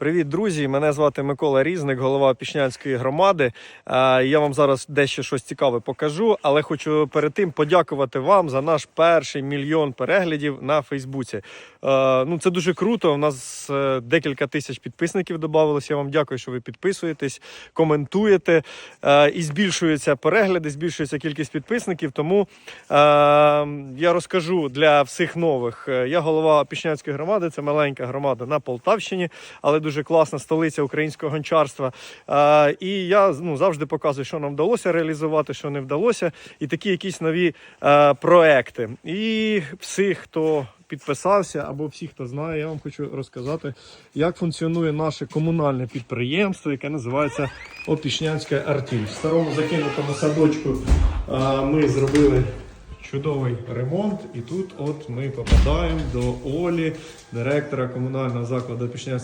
Привіт, друзі! Мене звати Микола Різник, голова Пішнянської громади. Я вам зараз дещо щось цікаве покажу, але хочу перед тим подякувати вам за наш перший мільйон переглядів на Фейсбуці. Ну, це дуже круто. У нас е, декілька тисяч підписників додавалося. Я вам дякую, що ви підписуєтесь, коментуєте. І збільшуються перегляди, збільшується кількість підписників. Тому я розкажу для всіх нових. Е, Я голова Пішнянської громади, це маленька громада на Полтавщині, але дуже класна столиця українського гончарства. І я ну, завжди показую, що нам вдалося реалізувати, що не вдалося, і такі якісь нові проекти. І всіх, хто підписався, або всі, хто знає, я вам хочу розказати, як функціонує наше комунальне підприємство, яке називається Опішнянська артіль. В старому закинутому садочку ми зробили чудовий ремонт, і тут от ми попадаємо до Олі, директора комунального закладу Опішнянська